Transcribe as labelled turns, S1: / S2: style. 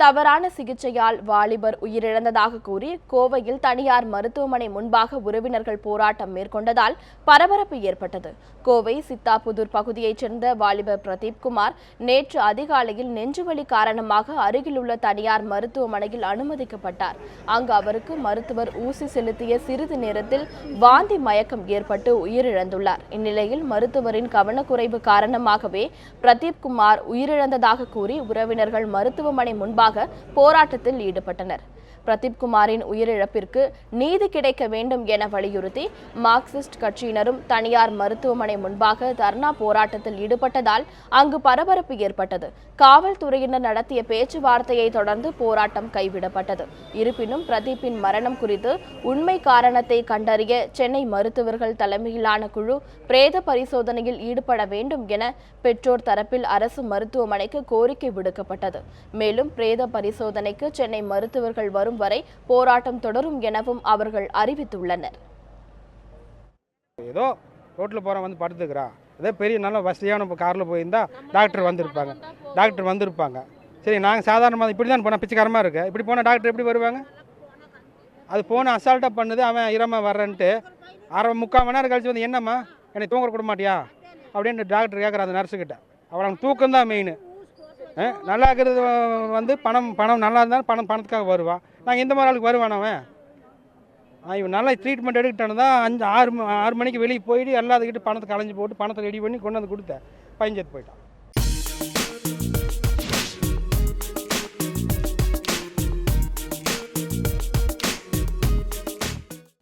S1: தவறான சிகிச்சையால் வாலிபர் உயிரிழந்ததாக கூறி கோவையில் தனியார் மருத்துவமனை முன்பாக உறவினர்கள் போராட்டம் மேற்கொண்டதால் பரபரப்பு ஏற்பட்டது. கோவை சித்தாபுதூர் பகுதியைச் சேர்ந்த வாலிபர் பிரதீப்குமார் நேற்று அதிகாலையில் நெஞ்சுவலி காரணமாக அருகிலுள்ள தனியார் மருத்துவமனையில் அனுமதிக்கப்பட்டார். அங்கு அவருக்கு மருத்துவர் ஊசி செலுத்திய சிறிது நேரத்தில் வாந்தி மயக்கம் ஏற்பட்டு உயிரிழந்துள்ளார். இந்நிலையில் மருத்துவரின் கவனக்குறைவு காரணமாகவே பிரதீப்குமார் உயிரிழந்ததாக கூறி உறவினர்கள் மருத்துவமனை முன்பாக போராட்டத்தில் ஈடுபட்டனர். பிரதீப் குமாரின் உயிரிழப்பிற்கு நீதி கிடைக்க வேண்டும் என வலியுறுத்தி மார்க்சிஸ்ட் கட்சியினரும் தனியார் மருத்துவமனை முன்பாக தர்ணா போராட்டத்தில் ஈடுபட்டதால் அங்கு பரபரப்பு ஏற்பட்டது. காவல்துறையினர் நடத்திய பேச்சுவார்த்தையை தொடர்ந்து போராட்டம் கைவிடப்பட்டது. இருப்பினும் பிரதீப்பின் மரணம் குறித்து உண்மை காரணத்தை கண்டறிய சென்னை மருத்துவர்கள் தலைமையிலான குழு பிரேத பரிசோதனையில் ஈடுபட வேண்டும் என பெற்றோர் தரப்பில் அரசு மருத்துவமனைக்கு கோரிக்கை விடுக்கப்பட்டது. மேலும் பிரேத பரிசோதனைக்கு சென்னை மருத்துவர்கள் வரும் வரை போராட்டம் தொடரும் எனவும் அவர்கள் அறிவித்துள்ளனர்.
S2: ஏதோ ரோட்டில் போகிறவன் வந்து படுத்துக்கிறான். ஏதோ பெரிய நல்ல வசதியான காரில் போயிருந்தா டாக்டர் வந்திருப்பாங்க. டாக்டர் வந்திருப்பாங்க. சரி நாங்கள் சாதாரணமாக இப்படி தான் போனால் பிச்சைக்காரமாக இருக்கு? இப்படி போனால் டாக்டர் எப்படி வருவாங்க? அது போன அசால்ட்டாக பண்ணுது அவன் இரமா வர்றேன்ட்டு. அரை முக்கால் மணி நேரம் கழிச்சு வந்து என்னம்மா என்னை தூங்க கூட மாட்டியா? அப்படின்னு டாக்டர் கேட்குற அந்த நர்ஸுக்கிட்ட அவள் அவங்க தூக்கம் தான் மெயின் நல்லா இருக்கிறது வந்து பணம் பணம் நல்லா இருந்தாலும் பணம் பணத்துக்காக வருவான் நாங்கள் இந்த மாதிரி ஆளுக்கு வருவான் அவன்? இவன் நல்லா ட்ரீட்மெண்ட் எடுக்கிட்டானு தான் அஞ்சு ஆறு ஆறு மணிக்கு வெளியே போயிட்டு எல்லாத்துக்கிட்ட பணத்தை கலைஞ்சு போட்டு பணத்தை ரெடி பண்ணி கொண்டு வந்து கொடுத்தேன். பையன் செத்து போயிட்டான்.